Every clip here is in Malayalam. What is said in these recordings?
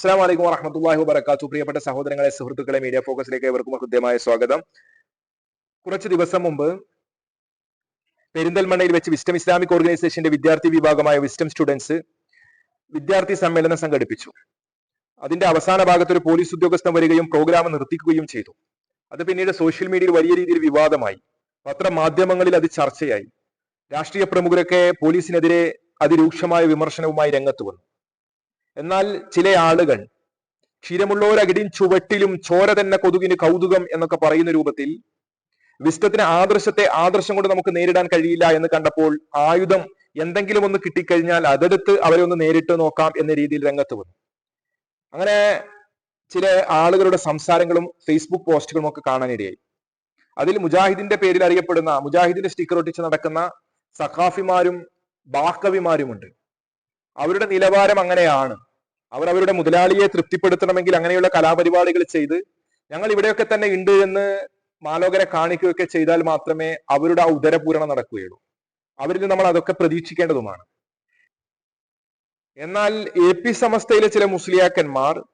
അസ്സാം വലൈക്കും വറഹമത്തല്ലാഹി വബർക്കാത്തു പ്രിയപ്പെട്ട സഹോദരങ്ങളെ സുഹൃത്തുക്കളെ മീഡിയ ഫോക്കസിലേക്ക് ഏവർക്കും ഹൃദ്യമായ സ്വാഗതം. കുറച്ച് ദിവസം മുമ്പ് പെരിന്തൽമണ്ണയിൽ വെച്ച് വിസ്റ്റം ഇസ്ലാമിക് ഓർഗനൈസേഷന്റെ വിദ്യാർത്ഥി വിഭാഗമായ വിസ്റ്റം സ്റ്റുഡൻസ് വിദ്യാർത്ഥി സമ്മേളനം സംഘടിപ്പിച്ചു. അതിന്റെ അവസാന ഭാഗത്ത് ഒരു പോലീസ് ഉദ്യോഗസ്ഥൻ വരികയും പ്രോഗ്രാം നിർത്തിക്കുകയും ചെയ്തു. അത് പിന്നീട് സോഷ്യൽ മീഡിയയിൽ വലിയ രീതിയിൽ വിവാദമായി. പത്രമാധ്യമങ്ങളിൽ അത് ചർച്ചയായി. രാഷ്ട്രീയ പ്രമുഖരൊക്കെ പോലീസിനെതിരെ അതിരൂക്ഷമായ വിമർശനവുമായി രംഗത്ത് വന്നു. എന്നാൽ ചില ആളുകൾ ക്ഷീരമുള്ളോരകിടിൻ ചുവട്ടിലും ചോര തന്നെ കൊതുകിന് കൗതുകം എന്നൊക്കെ പറയുന്ന രൂപത്തിൽ വിശ്വത്തിന് ആദർശത്തെ ആദർശം കൊണ്ട് നമുക്ക് നേരിടാൻ കഴിയില്ല എന്ന് കണ്ടപ്പോൾ ആയുധം എന്തെങ്കിലും ഒന്ന് കിട്ടിക്കഴിഞ്ഞാൽ അതെടുത്ത് അവരെ ഒന്ന് നേരിട്ട് നോക്കാം എന്ന രീതിയിൽ രംഗത്ത് വന്നു. അങ്ങനെ ചില ആളുകളുടെ സംസാരങ്ങളും ഫേസ്ബുക്ക് പോസ്റ്റുകളും ഒക്കെ കാണാനിടയായി അതിൽ മുജാഹിദിന്റെ പേരിൽ അറിയപ്പെടുന്ന മുജാഹിദിന്റെ സ്റ്റിക്കർ ഒട്ടിച്ച് നടക്കുന്ന സഖാഫിമാരും ബാക്കവിമാരുമുണ്ട് അവരുടെ നിലവാരം അങ്ങനെയാണ്. അവർ അവരുടെ മുതലാളിയെ തൃപ്തിപ്പെടുത്തണമെങ്കിൽ അങ്ങനെയുള്ള കലാപരിപാടികൾ ചെയ്ത് ഞങ്ങൾ ഇവിടെയൊക്കെ തന്നെ ഉണ്ട് എന്ന് മാലോകരെ കാണിക്കുകയൊക്കെ ചെയ്താൽ മാത്രമേ അവരുടെ ആ ഉദരപൂരണം നടക്കുകയുള്ളൂ. അവരിൽ നമ്മൾ അതൊക്കെ പ്രതീക്ഷിക്കേണ്ടതുമാണ്. എന്നാൽ എ പി സമസ്തയിലെ ചില മുസ്ലിയാക്കന്മാർ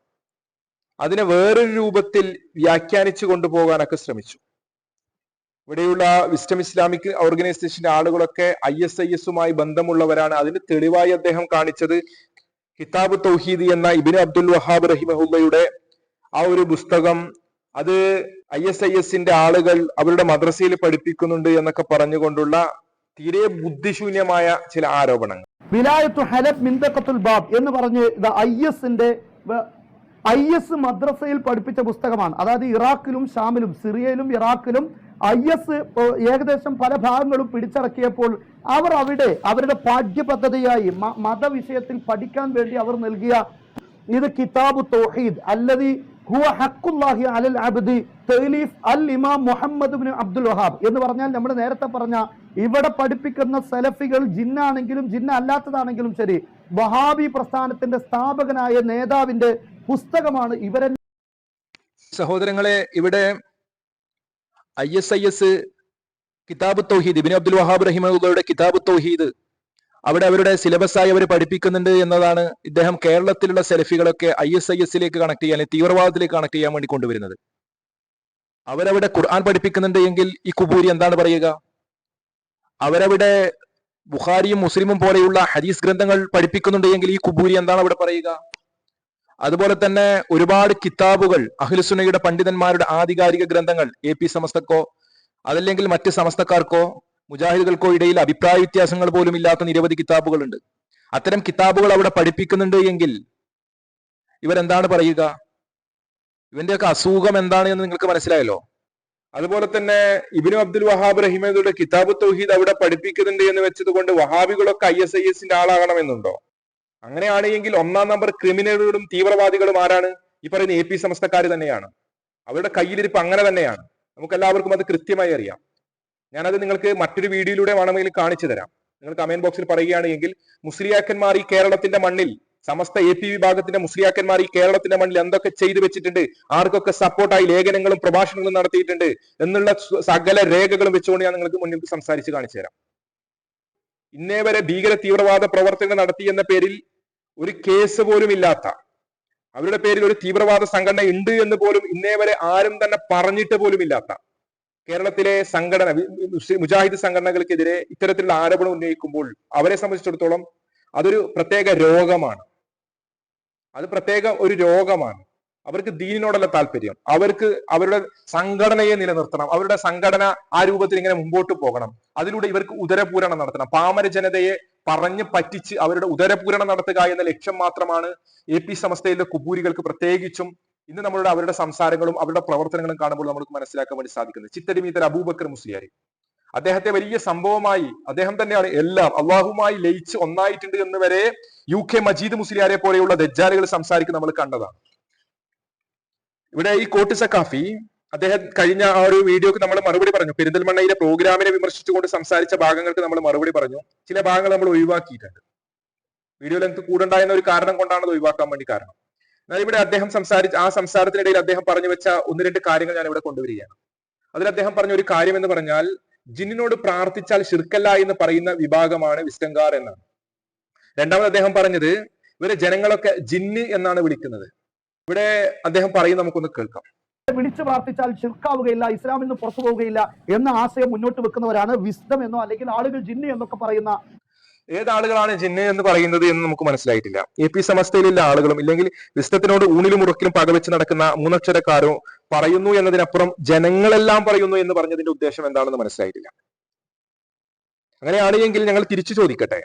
അതിനെ വേറൊരു രൂപത്തിൽ വ്യാഖ്യാനിച്ചു കൊണ്ടുപോകാനൊക്കെ ശ്രമിച്ചു. ഇവിടെയുള്ള വിസ്റ്റം ഇസ്ലാമിക് ഓർഗനൈസേഷന്റെ ആളുകളൊക്കെ ഐ എസ് ഐ എസുമായി ബന്ധമുള്ളവരാണ്. അതിന് തെളിവായി അദ്ദേഹം കാണിച്ചത് കിതാബ് തൗഹീദ് എന്ന ഇബിന് അബ്ദുൽ വഹാബ് റഹിമഹുല്ലയുടെ ആ ഒരു പുസ്തകം അത് ഐ എസ് ഐ എസിന്റെ ആളുകൾ അവരുടെ മദ്രസയിൽ പഠിപ്പിക്കുന്നുണ്ട് എന്നൊക്കെ പറഞ്ഞുകൊണ്ടുള്ള തീരെ ബുദ്ധിശൂന്യമായ ചില ആരോപണങ്ങൾ. വിലായത്തു ഹലബ് മിന്തക്കത്തുൽ ബാബ് എന്ന് പറഞ്ഞ് ഇത് ഐ എസിന്റെ ഐ എസ് മദ്രസയിൽ പഠിപ്പിച്ച പുസ്തകമാണ്. അതായത് ഇറാഖിലും ഷാമിലും സിറിയയിലും ഇറാഖിലും ഐ എസ് ഏകദേശം പല ഭാഗങ്ങളും പിടിച്ചടക്കിയപ്പോൾ അവർ അവിടെ അവരുടെ പാഠ്യപദ്ധതിയായി മതവിഷയത്തിൽ പഠിക്കാൻ വേണ്ടി അവർ നൽകിയ ഇത് കിതാബ് തോഹീദ് അല്ലതി ഹുവ ഹക്കുല്ലാഹി അലൽ അബ്ദി തെലീഫ് അൽ ഇമാം മുഹമ്മദ് ബിൻ അബ്ദുൽ വഹാബ് എന്ന് പറഞ്ഞാൽ നമ്മൾ നേരത്തെ പറഞ്ഞ ഇവിടെ പഠിപ്പിക്കുന്ന സെലഫികൾ ജിന്നാണെങ്കിലും ജിന്ന അല്ലാത്തതാണെങ്കിലും ശരി വഹാബി പ്രസ്ഥാനത്തിന്റെ സ്ഥാപകനായ നേതാവിന്റെ പുസ്തകമാണ് ഇവരെ സഹോദരങ്ങളെ ഇവിടെ ഐ എസ് ഐ എസ് കിതാബ് തൗഹീദ്. ഇബിൻ അബ്ദുൽ വഹാബ് റഹിമുള്ളയുടെ കിതാബ് തൗഹീദ്. അവിടെ അവരുടെ സിലബസായി അവർ പഠിപ്പിക്കുന്നുണ്ട് എന്നതാണ് ഇദ്ദേഹം കേരളത്തിലുള്ള സെൽഫികളൊക്കെ ഐ എസ് ഐ എസിലേക്ക് കണക്ട് ചെയ്യാൻ തീവ്രവാദത്തിലേക്ക് കണക്ട് ചെയ്യാൻ വേണ്ടി കൊണ്ടുവരുന്നത്. അവരവിടെ ഖുർആൻ പഠിപ്പിക്കുന്നുണ്ട് എങ്കിൽ ഈ കുബൂരി എന്താണ് പറയുക? അവരവിടെ ബുഖാരിയും മുസ്ലിമും പോലെയുള്ള ഹദീസ് ഗ്രന്ഥങ്ങൾ പഠിപ്പിക്കുന്നുണ്ട് എങ്കിൽ ഈ കുബൂരി എന്താണ് അവിടെ പറയുക? അതുപോലെ തന്നെ ഒരുപാട് കിതാബുകൾ അഖിലുസുനയുടെ പണ്ഡിതന്മാരുടെ ആധികാരിക ഗ്രന്ഥങ്ങൾ എ പി സമസ്തക്കോ അതല്ലെങ്കിൽ മറ്റ് സമസ്തക്കാർക്കോ മുജാഹിദുകൾക്കോ ഇടയിൽ അഭിപ്രായ വ്യത്യാസങ്ങൾ പോലും ഇല്ലാത്ത നിരവധി കിതാബുകളുണ്ട്. അത്തരം കിതാബുകൾ അവിടെ പഠിപ്പിക്കുന്നുണ്ട് എങ്കിൽ ഇവരെന്താണ് പറയുക? ഇവന്റെയൊക്കെ അസുഖം എന്താണ് എന്ന് നിങ്ങൾക്ക് മനസ്സിലായല്ലോ. അതുപോലെ തന്നെ ഇബിനു അബ്ദുൽ വഹാബ് റഹിമയുടെ കിതാബ് തൗഹീദ് അവിടെ പഠിപ്പിക്കുന്നുണ്ട് എന്ന് വെച്ചത് കൊണ്ട് വഹാബികളൊക്കെ ഐ എസ് ഐ എസിന്റെ ആളാകണമെന്നുണ്ടോ? അങ്ങനെയാണെങ്കിൽ ഒന്നാം നമ്പർ ക്രിമിനലുകളും തീവ്രവാദികളും ആരാണ്? ഈ പറയുന്ന എ പി സമസ്തക്കാർ തന്നെയാണ്. അവരുടെ കയ്യിലിരിപ്പ് അങ്ങനെ തന്നെയാണ്. നമുക്ക് എല്ലാവർക്കും അത് കൃത്യമായി അറിയാം. ഞാനത് നിങ്ങൾക്ക് മറ്റൊരു വീഡിയോയിലൂടെ വേണമെങ്കിൽ കാണിച്ചു തരാം. നിങ്ങൾ കമന്റ് ബോക്സിൽ പറയുകയാണെങ്കിൽ മുസ്ലിയാക്കന്മാർ ഈ കേരളത്തിന്റെ മണ്ണിൽ സമസ്ത എ പി വിഭാഗത്തിന്റെ മുസ്ലിയാക്കന്മാർ ഈ കേരളത്തിന്റെ മണ്ണിൽ എന്തൊക്കെ ചെയ്തു വെച്ചിട്ടുണ്ട്? ആർക്കൊക്കെ സപ്പോർട്ടായി ലേഖനങ്ങളും പ്രഭാഷണങ്ങളും നടത്തിയിട്ടുണ്ട്? എന്നുള്ള സകല രേഖകളും വെച്ചുകൊണ്ട് ഞാൻ നിങ്ങൾക്ക് മുന്നിൽ സംസാരിച്ച് കാണിച്ചു തരാം. ഇന്നേ വരെ ഭീകര തീവ്രവാദ പ്രവർത്തനങ്ങൾ നടത്തി എന്ന പേരിൽ ഒരു കേസ് പോലും ഇല്ലാത്ത അവരുടെ പേരിൽ ഒരു തീവ്രവാദ സംഘടന ഉണ്ട് എന്ന് പോലും ഇന്നേ വരെ ആരും തന്നെ പറഞ്ഞിട്ട് പോലും ഇല്ലാത്ത കേരളത്തിലെ സംഘടന മുജാഹിദ് സംഘടനകൾക്കെതിരെ ഇത്തരത്തിലുള്ള ആരോപണം ഉന്നയിക്കുമ്പോൾ അവരെ സംബന്ധിച്ചിടത്തോളം അതൊരു പ്രത്യേക രോഗമാണ്. അത് പ്രത്യേക ഒരു രോഗമാണ്. അവർക്ക് ദീനിനോടല്ല താല്പര്യം. അവർക്ക് അവരുടെ സംഘടനയെ നിലനിർത്തണം. അവരുടെ സംഘടന ആ രൂപത്തിൽ ഇങ്ങനെ മുമ്പോട്ട് പോകണം. അതിലൂടെ ഇവർക്ക് ഉദരപൂരണം നടത്തണം. പാമര ജനതയെ പറഞ്ഞ് പറ്റിച്ച് അവരുടെ ഉദരപൂരണം നടത്തുക എന്ന ലക്ഷ്യം മാത്രമാണ് എ പി സമസ്തയിലെ കുബൂരികൾക്ക് പ്രത്യേകിച്ചും ഇന്ന് നമ്മളുടെ അവരുടെ സംസാരങ്ങളും അവരുടെ പ്രവർത്തനങ്ങളും കാണുമ്പോൾ നമുക്ക് മനസ്സിലാക്കാൻ വേണ്ടി സാധിക്കുന്നത്. ചിത്തരിമീതർ അബൂബക്കർ മുസ്ലിയാരി അദ്ദേഹത്തെ വലിയ സംഭവമായി അദ്ദേഹം തന്നെയാണ് എല്ലാം അള്ളാഹുമായി ലയിച്ച് ഒന്നായിട്ടുണ്ട് എന്ന് വരെ യു കെ മജീദ് മുസ്ലിയാരെ പോലെയുള്ള ദജ്ജാലുകൾ സംസാരിക്കുന്ന നമ്മൾ കണ്ടതാണ്. ഇവിടെ ഈ കോട്ട് കാഫി. അദ്ദേഹം കഴിഞ്ഞ ആ ഒരു വീഡിയോക്ക് നമ്മൾ മറുപടി പറഞ്ഞു. പെരിന്തൽമണ്ണയിലെ പ്രോഗ്രാമിനെ വിമർശിച്ചുകൊണ്ട് സംസാരിച്ച ഭാഗങ്ങൾക്ക് നമ്മൾ മറുപടി പറഞ്ഞു. ചില ഭാഗങ്ങൾ നമ്മൾ ഒഴിവാക്കിയിട്ടുണ്ട്. വീഡിയോ ലെങ്ത് കൂടുണ്ടായെന്ന ഒരു കാരണം കൊണ്ടാണ് ഒഴിവാക്കാൻ വേണ്ടി കാരണം. എന്നാൽ ഇവിടെ അദ്ദേഹം സംസാരിച്ച ആ സംസാരത്തിനിടയിൽ അദ്ദേഹം പറഞ്ഞു വെച്ച ഒന്ന് രണ്ട് കാര്യങ്ങൾ ഞാൻ ഇവിടെ കൊണ്ടുവരികയാണ്. അതിൽ അദ്ദേഹം പറഞ്ഞ ഒരു കാര്യം എന്ന് പറഞ്ഞാൽ ജിന്നിനോട് പ്രാർത്ഥിച്ചാൽ ശിർക്കല്ല എന്ന് പറയുന്ന വിഭാഗമാണ് വിസ്റ്റങ്കാർ എന്നാണ്. രണ്ടാമത് അദ്ദേഹം പറഞ്ഞത് ഇവരെ ജനങ്ങളൊക്കെ ജിന്ന് എന്നാണ് വിളിക്കുന്നത്. ഇവിടെ അദ്ദേഹം പറയും നമുക്കൊന്ന് കേൾക്കാം. വിളിച്ചു പ്രാർത്ഥിച്ചാൽ ചിർക്കാവുകയില്ല ഇസ്ലാമിൽ നിന്ന് പുറത്തു പോവുകയില്ല എന്ന ആശയം മുന്നോട്ട് വെക്കുന്നവരാണ് വിസ്ഡം എന്നോ അല്ലെങ്കിൽ ആളുകൾ ജിന്നി എന്നൊക്കെ പറയുന്ന ഏതാളുകളാണ് ജിന്ന എന്ന് പറയുന്നത് എന്ന് നമുക്ക് മനസ്സിലായിട്ടില്ല. എ പി സമസ്തയിലുള്ള ആളുകളും ഇല്ലെങ്കിൽ വിസ്തത്തിനോട് ഊണിലും ഉറക്കിലും പകവെച്ച് നടക്കുന്ന മൂന്നക്ഷരക്കാരോ പറയുന്നു എന്നതിനപ്പുറം ജനങ്ങളെല്ലാം പറയുന്നു എന്ന് പറഞ്ഞതിന്റെ ഉദ്ദേശം എന്താണെന്ന് മനസ്സിലായിട്ടില്ല. അങ്ങനെയാണെങ്കിൽ ഞങ്ങൾ തിരിച്ചു ചോദിക്കട്ടെ.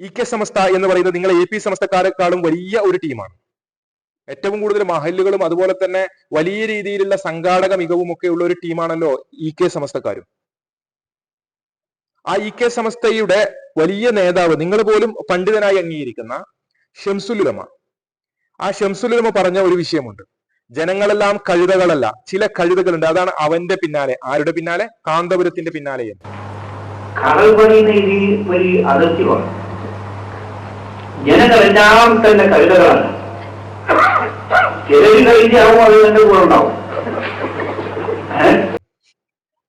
ഇ കെ സമസ്ത എന്ന് പറയുന്നത് നിങ്ങൾ എ പി സമസ്തക്കാരെക്കാളും വലിയ ഒരു ടീമാണ്. ഏറ്റവും കൂടുതൽ മഹല്ലുകളും അതുപോലെ തന്നെ വലിയ രീതിയിലുള്ള സംഘാടക മികവും ഒക്കെ ഉള്ള ഒരു ടീമാണല്ലോ ഇ കെ സമസ്തക്കാരും. ആ ഇ കെ സമസ്തയുടെ വലിയ നേതാവ് നിങ്ങൾ പോലും പണ്ഡിതനായി അംഗീകരിക്കുന്ന ഷംസുലുലമ ആ ഷംസുലുലമ പറഞ്ഞ ഒരു വിഷയമുണ്ട്. ജനങ്ങളെല്ലാം കഴുതകളല്ല ചില കഴുതകളുണ്ട്. അതാണ് അവന്റെ പിന്നാലെ. ആരുടെ പിന്നാലെ? കാന്തപുരത്തിന്റെ പിന്നാലെ എന്ന്. ജനങ്ങളെല്ലാം തന്നെ കഴുതകളാണ്.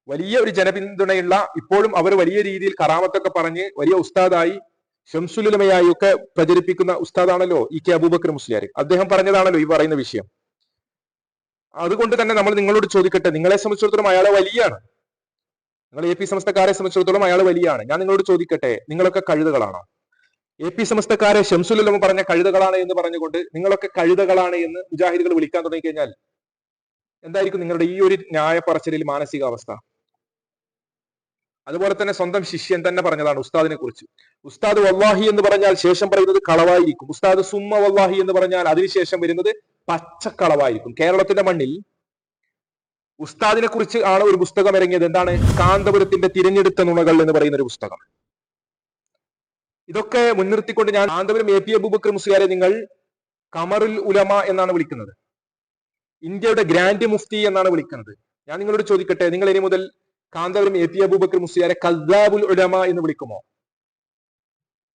വലിയ ഒരു ജനപിന്തുണയുള്ള ഇപ്പോഴും അവർ വലിയ രീതിയിൽ കറാമത്തൊക്കെ പറഞ്ഞ് വലിയ ഉസ്താദായി ഷംസുലുലമയായി ഒക്കെ പ്രചരിപ്പിക്കുന്ന ഉസ്താദാണല്ലോ ഇ കെ അബൂബക്കർ മുസ്ലിയാർ. അദ്ദേഹം പറഞ്ഞതാണല്ലോ ഈ പറയുന്ന വിഷയം. അതുകൊണ്ട് തന്നെ നമ്മൾ നിങ്ങളോട് ചോദിക്കട്ടെ നിങ്ങളെ സംബന്ധിച്ചിടത്തോളം അയാളെ വലിയാണ്. നിങ്ങൾ എ പി സംസ്ഥക്കാരെ സംബന്ധിച്ചിടത്തോളം അയാൾ വലിയാണ്. ഞാൻ നിങ്ങളോട് ചോദിക്കട്ടെ നിങ്ങളൊക്കെ കഴുതകളാണോ? എ പി സമസ്തക്കാരെ ഷംസുലുലമ പറഞ്ഞ കഴുതകളാണ് എന്ന് പറഞ്ഞുകൊണ്ട് നിങ്ങളൊക്കെ കഴുതകളാണ് എന്ന് മുജാഹിദുകൾ വിളിക്കാൻ തുടങ്ങിക്കഴിഞ്ഞാൽ എന്തായിരിക്കും നിങ്ങളുടെ ഈ ഒരു ന്യായ പറച്ചിലിൽ മാനസികാവസ്ഥ? അതുപോലെ തന്നെ സ്വന്തം ശിഷ്യൻ തന്നെ പറഞ്ഞതാണ് ഉസ്താദിനെ കുറിച്ച്. ഉസ്താദ് വല്ലാഹി എന്ന് പറഞ്ഞാൽ ശേഷം പറയുന്നത് കളവായിരിക്കും. ഉസ്താദ് സുമ്മ വല്ലാഹി എന്ന് പറഞ്ഞാൽ അതിനുശേഷം വരുന്നത് പച്ചക്കളവായിരിക്കും. കേരളത്തിന്റെ മണ്ണിൽ ഉസ്താദിനെ കുറിച്ച് ആണ് ഒരു പുസ്തകം ഇറങ്ങിയത്. എന്താണ്? കാന്തപുരത്തിന്റെ തിരഞ്ഞെടുത്ത നുണകൾ എന്ന് പറയുന്ന ഒരു പുസ്തകം. ഇതൊക്കെ മുൻനിർത്തിക്കൊണ്ട് ഞാൻ കാന്തപുരം എ പി അബൂബക്കർ മുസ്ലിയാരെ നിങ്ങൾ കമറുൽ ഉലമ എന്നാണ് വിളിക്കുന്നത്. ഇന്ത്യയുടെ ഗ്രാൻഡ് മുഫ്തി എന്നാണ് വിളിക്കുന്നത്. ഞാൻ നിങ്ങളോട് ചോദിക്കട്ടെ നിങ്ങൾ ഇനി മുതൽ കാന്തപുരം എ പി അബൂബക്കർ മുസ്ലിയാരെ കദ്ദാബുൽ ഉലമ എന്ന് വിളിക്കുമോ?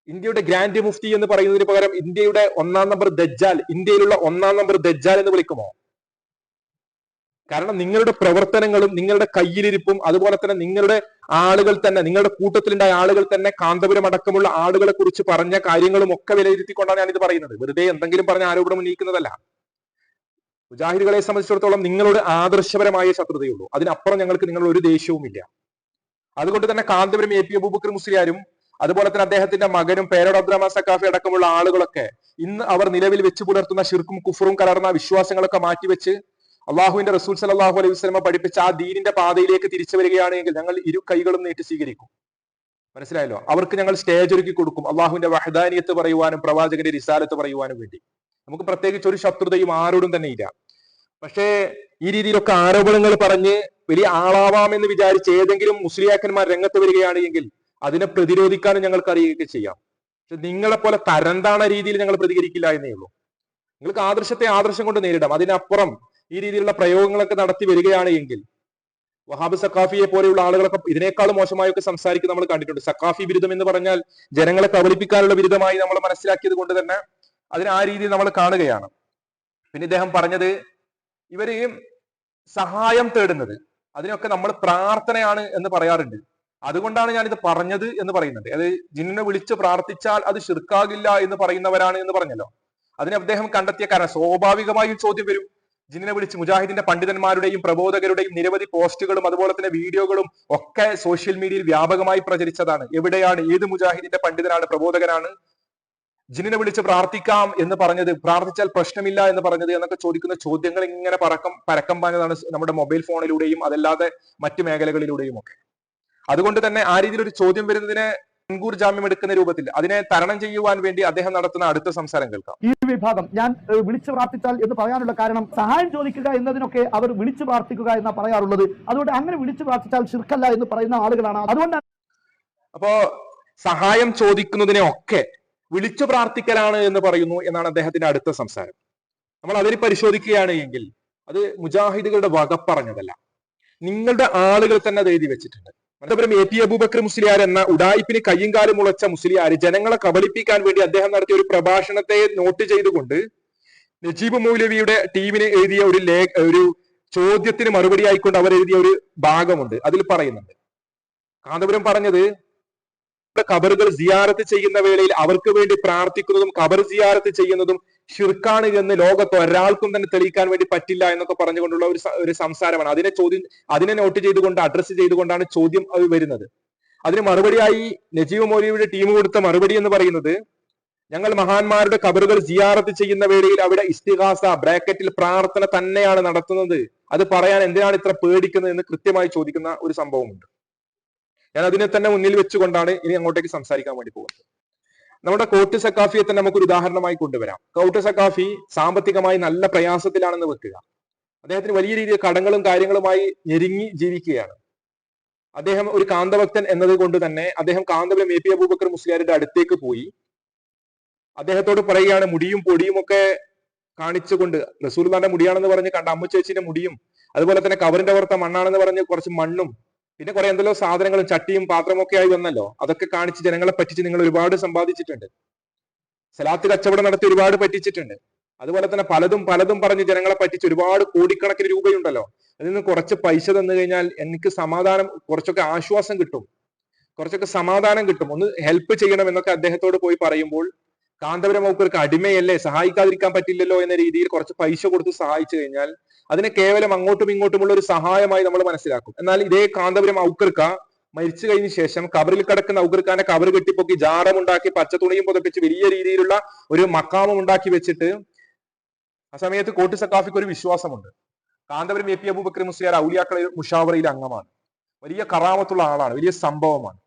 ഇന്ത്യയുടെ ഗ്രാൻഡ് മുഫ്തി എന്ന് പറയുന്നതിന് പകരം ഇന്ത്യയുടെ ഒന്നാം നമ്പർ ദജ്ജാൽ ഇന്ത്യയിലുള്ള ഒന്നാം നമ്പർ ദജ്ജാൽ എന്ന് വിളിക്കുമോ? കാരണം നിങ്ങളുടെ പ്രവർത്തനങ്ങളും നിങ്ങളുടെ കയ്യിലിരിപ്പും അതുപോലെ തന്നെ നിങ്ങളുടെ ആളുകൾ തന്നെ നിങ്ങളുടെ കൂട്ടത്തിലുണ്ടായ ആളുകൾ തന്നെ കാന്തപുരം അടക്കമുള്ള ആളുകളെ കുറിച്ച് പറഞ്ഞ കാര്യങ്ങളും ഒക്കെ വിലയിരുത്തിക്കൊണ്ടാണ് ഞാനിത് പറയുന്നത്. വെറുതെ എന്തെങ്കിലും പറഞ്ഞ ആരോപണം ഉന്നയിക്കുന്നതല്ല. മുജാഹിദുകളെ സംബന്ധിച്ചിടത്തോളം നിങ്ങളുടെ ആദർശപരമായ ശത്രുതയുള്ളൂ. അതിനപ്പുറം ഞങ്ങൾക്ക് നിങ്ങളുടെ ഒരു ദേഷ്യവുമില്ല. അതുകൊണ്ട് തന്നെ കാന്തപുരം എ പി അബൂബക്കർ മുസ്ലിയാരും അതുപോലെ തന്നെ അദ്ദേഹത്തിന്റെ മകനും പേരോട് അബ്ദുറഹ്മാൻ സക്കാഫി അടക്കമുള്ള ആളുകളൊക്കെ ഇന്ന് അവർ നിലവിൽ വെച്ച് പുലർത്തുന്ന ഷിർക്കും കുഫറും കലർന്ന വിശ്വാസങ്ങളൊക്കെ മാറ്റിവെച്ച് അള്ളാഹുവിന്റെ റസൂൽ സലാഹു അലൈഹി വസ്ലമ പഠിപ്പിച്ച ആ ദീനിന്റെ പാതയിലേക്ക് തിരിച്ചു വരികയാണെങ്കിൽ ഞങ്ങൾ ഇരു കൈകളും നീട്ടി സ്വീകരിക്കും. മനസ്സിലായല്ലോ? അവർക്ക് ഞങ്ങൾ സ്റ്റേജ് ഒരുക്കി കൊടുക്കും. അള്ളാഹുവിന്റെ വഹദാനിയത്ത് പറയുവാനും പ്രവാചകന്റെ റിസാലത്ത് പറയുവാനും വേണ്ടി. നമുക്ക് പ്രത്യേകിച്ച് ഒരു ശത്രുതയും ആരോടും തന്നെ ഇല്ല. പക്ഷേ ഈ രീതിയിലൊക്കെ ആരോപണങ്ങൾ പറഞ്ഞ് വലിയ ആളാവാമെന്ന് വിചാരിച്ച് ഏതെങ്കിലും മുസ്ലിയാക്കന്മാർ രംഗത്ത് വരികയാണെങ്കിൽ അതിനെ പ്രതിരോധിക്കാനും ഞങ്ങൾക്ക് അറിയുകയൊക്കെ ചെയ്യാം. പക്ഷെ നിങ്ങളെ പോലെ രീതിയിൽ ഞങ്ങൾ പ്രതികരിക്കില്ല എന്നേ ഉള്ളൂ. നിങ്ങൾക്ക് ആദർശത്തെ ആദർശം കൊണ്ട് നേരിടാം. അതിനപ്പുറം ഈ രീതിയിലുള്ള പ്രയോഗങ്ങളൊക്കെ നടത്തി വരികയാണ് എങ്കിൽ വഹാബ് സക്കാഫിയെ പോലെയുള്ള ആളുകളൊക്കെ ഇതിനേക്കാളും മോശമായൊക്കെ സംസാരിക്കുന്നത് നമ്മൾ കണ്ടിട്ടുണ്ട്. സക്കാഫി ബിരുദം എന്ന് പറഞ്ഞാൽ ജനങ്ങളെ കബളിപ്പിക്കാനുള്ള ബിരുദമായി നമ്മൾ മനസ്സിലാക്കിയത് കൊണ്ട് തന്നെ അതിന് ആ രീതിയിൽ നമ്മൾ കാണുകയാണ്. പിന്നെ ഇദ്ദേഹം പറഞ്ഞത് ഇവർ സഹായം തേടുന്നത് അതിനൊക്കെ നമ്മൾ പ്രാർത്ഥനയാണ് എന്ന് പറയാറുണ്ട്. അതുകൊണ്ടാണ് ഞാനിത് പറഞ്ഞത് എന്ന് പറയുന്നുണ്ട് അത് ജിന്നിനെ വിളിച്ച് പ്രാർത്ഥിച്ചാൽ അത് ശിർക്കാകില്ല എന്ന് പറയുന്നവരാണ് എന്ന് പറഞ്ഞല്ലോ. അതിന് അദ്ദേഹം കണ്ടെത്തിയ കാരണം സ്വാഭാവികമായും ചോദ്യം വരും. ജിന്നിനെ വിളിച്ച് മുജാഹിദിന്റെ പണ്ഡിതന്മാരുടെയും പ്രബോധകരുടെയും നിരവധി പോസ്റ്റുകളും അതുപോലെ തന്നെ വീഡിയോകളും ഒക്കെ സോഷ്യൽ മീഡിയയിൽ വ്യാപകമായി പ്രചരിച്ചതാണ്. എവിടെയാണ് ഏത് മുജാഹിദിന്റെ പണ്ഡിതനാണ് പ്രബോധകനാണ്? ജിന്നിനെ വിളിച്ച് പ്രാർത്ഥിക്കാം എന്ന് പറഞ്ഞത് പ്രാർത്ഥിച്ചാൽ പ്രശ്നമില്ല എന്ന് പറഞ്ഞത് എന്നൊക്കെ ചോദിക്കുന്ന ചോദ്യങ്ങൾ ഇങ്ങനെ പറക്കം പരക്കം പാഞ്ഞതാണ് നമ്മുടെ മൊബൈൽ ഫോണിലൂടെയും അതല്ലാതെ മറ്റു മേഖലകളിലൂടെയും ഒക്കെ. അതുകൊണ്ട് തന്നെ ആ രീതിയിൽ ഒരു ചോദ്യം വരുന്നതിനെ മുൻകൂർ ജാമ്യം എടുക്കുന്ന രൂപത്തിൽ അതിനെ തരണം ചെയ്യുവാൻ വേണ്ടി അദ്ദേഹം നടത്തുന്ന അടുത്ത സംസാരം കേൾക്കാം. ഈ വിഭാഗം ഞാൻ വിളിച്ചു പ്രാർത്ഥിച്ചാൽ എന്ന് പറയാനുള്ള കാരണം സഹായം ചോദിക്കുക എന്നതിനൊക്കെ അവർ വിളിച്ചു പ്രാർത്ഥിക്കുക എന്നാ പറയാറുള്ളത്. അതുകൊണ്ട് അങ്ങനെ വിളിച്ചു പ്രാർത്ഥിച്ചാൽ ശിർക്കല്ല എന്ന് പറയുന്ന ആളുകളാണ്. അതുകൊണ്ട് അപ്പോ സഹായം ചോദിക്കുന്നതിനെ ഒക്കെ വിളിച്ചു പ്രാർത്ഥിക്കലാണ് എന്ന് പറയുന്നു എന്നാണ് അദ്ദേഹത്തിന്റെ അടുത്ത സംസാരം. നമ്മൾ അതിന് പരിശോധിക്കുകയാണ് എങ്കിൽ അത് മുജാഹിദുകളുടെ വക പറഞ്ഞതല്ല. നിങ്ങളുടെ ആളുകൾ തന്നെ അത് എഴുതി വെച്ചിട്ടുണ്ട്. മലപ്പുറം എ പി അബൂബക്കർ മുസ്ലിയാർ എന്ന ഉടായിപ്പിന് കയ്യും കാലും മുളച്ച മുസ്ലിയാർ ജനങ്ങളെ കബളിപ്പിക്കാൻ വേണ്ടി അദ്ദേഹം നടത്തിയ ഒരു പ്രഭാഷണത്തെ നോട്ട് ചെയ്തുകൊണ്ട് നജീബ് മൗലവിയുടെ ടീമിന് എഴുതിയ ഒരു ലേ ഒരു ചോദ്യത്തിന് മറുപടി ആയിക്കൊണ്ട് അവർ എഴുതിയ ഒരു ഭാഗമുണ്ട്. അതിൽ പറയുന്നുണ്ട്. കാന്തപുരം പറഞ്ഞത് കബറുകൾ സിയാറത്ത് ചെയ്യുന്ന വേളയിൽ അവർക്ക് വേണ്ടി പ്രാർത്ഥിക്കുന്നതും കബർ സിയാറത്ത് ചെയ്യുന്നതും ഷിർക്കാണ് എന്ന് ലോകത്ത് ഒരാൾക്കും തന്നെ തെളിയിക്കാൻ വേണ്ടി പറ്റില്ല എന്നൊക്കെ പറഞ്ഞുകൊണ്ടുള്ള ഒരു ഒരു സംസാരമാണ്. അതിനെ ചോദ്യം അതിനെ നോട്ട് ചെയ്തുകൊണ്ട് അഡ്രസ്സ് ചെയ്തുകൊണ്ടാണ് ചോദ്യം അത് വരുന്നത്. അതിന് മറുപടിയായി നജീബ് മോലിയുടെ ടീം കൊടുത്ത മറുപടി എന്ന് പറയുന്നത് ഞങ്ങൾ മഹാന്മാരുടെ കബറുകൾ ജിയാറത്ത് ചെയ്യുന്ന വേളയിൽ അവിടെ ഇസ്തിഹാസ ബ്രാക്കറ്റിൽ പ്രാർത്ഥന തന്നെയാണ് നടത്തുന്നത്. അത് പറയാൻ എന്തിനാണ് ഇത്ര പേടിക്കുന്നത് എന്ന് കൃത്യമായി ചോദിക്കുന്ന ഒരു സംഭവമുണ്ട്. ഞാൻ അതിനെ തന്നെ മുന്നിൽ വെച്ചുകൊണ്ടാണ് ഇനി അങ്ങോട്ടേക്ക് സംസാരിക്കാൻ വേണ്ടി പോകുന്നത്. നമ്മുടെ കോട്ട് സക്കാഫിയെ തന്നെ നമുക്കൊരു ഉദാഹരണമായി കൊണ്ടുവരാം. കോട്ട് സക്കാഫി സാമ്പത്തികമായി നല്ല പ്രയാസത്തിലാണെന്ന് വെക്കുക. അദ്ദേഹത്തിന് വലിയ രീതിയിൽ കടങ്ങളും കാര്യങ്ങളുമായി ഞെരുങ്ങി ജീവിക്കുകയാണ്. അദ്ദേഹം ഒരു കാന്തഭക്തൻ എന്നത് കൊണ്ട് തന്നെ അദ്ദേഹം കാന്തപുരം എ പി അബൂബക്കർ മുസ്ലിയാരുടെ അടുത്തേക്ക് പോയി. അദ്ദേഹത്തോട് പറയുകയാണ് മുടിയും പൊടിയും ഒക്കെ കാണിച്ചുകൊണ്ട് റസൂൽദാന്റെ മുടിയാണെന്ന് പറഞ്ഞ് കണ്ട അമ്മു ചേച്ചിന്റെ മുടിയും അതുപോലെ തന്നെ കവറിന്റെ പുറത്തെ മണ്ണാണെന്ന് പറഞ്ഞ് കുറച്ച് മണ്ണും പിന്നെ കുറെ എന്തെല്ലോ സാധനങ്ങളും ചട്ടിയും പാത്രവും ഒക്കെ ആയി വന്നല്ലോ. അതൊക്കെ കാണിച്ച് ജനങ്ങളെ പറ്റിച്ച് നിങ്ങൾ ഒരുപാട് സമ്പാദിച്ചിട്ടുണ്ട്. സലാത്ത് കച്ചവടം നടത്തി ഒരുപാട് പറ്റിച്ചിട്ടുണ്ട്. അതുപോലെ തന്നെ പലതും പലതും പറഞ്ഞ് ജനങ്ങളെ പറ്റിച്ച് ഒരുപാട് കോടിക്കണക്കിന് രൂപയുണ്ടല്ലോ. അതിൽ നിന്ന് കുറച്ച് പൈസ തന്നു കഴിഞ്ഞാൽ എനിക്ക് സമാധാനം കുറച്ചൊക്കെ ആശ്വാസം കിട്ടും. കുറച്ചൊക്കെ സമാധാനം കിട്ടും. ഒന്ന് ഹെൽപ്പ് ചെയ്യണം എന്നൊക്കെ അദ്ദേഹത്തോട് പോയി പറയുമ്പോൾ കാന്തപുരം മൂപ്പർക്ക് അടിമയല്ലേ? സഹായിക്കാതിരിക്കാൻ പറ്റില്ലല്ലോ എന്ന രീതിയിൽ കുറച്ച് പൈസ കൊടുത്ത് സഹായിച്ചു കഴിഞ്ഞാൽ അതിനെ കേവലം അങ്ങോട്ടും ഇങ്ങോട്ടുമുള്ള ഒരു സഹായമായി നമ്മൾ മനസ്സിലാക്കും. എന്നാൽ ഇതേ കാന്തപുരം ഔക്കർക്ക മരിച്ചു കഴിഞ്ഞ ശേഷം കബറിൽ കിടക്കുന്ന ഔക്കർക്കാന്റെ കബർ കെട്ടിപ്പൊക്കി ജാറമുണ്ടാക്കി പച്ച തുണിയും പുതപ്പിച്ച് വലിയ രീതിയിലുള്ള ഒരു മക്കാമം ഉണ്ടാക്കി വെച്ചിട്ട് ആ സമയത്ത് കോട്ടി സക്കാഫിക്ക് ഒരു വിശ്വാസമുണ്ട്. കാന്തപുരം എ പി അബൂബക്കർ മുസ്ലിയാർ ഔലിയാക്കളെ മുഷാവറയിലെ അംഗമാണ്. വലിയ കറാമത്തുള്ള ആളാണ് വലിയ സംഭവമാണ്.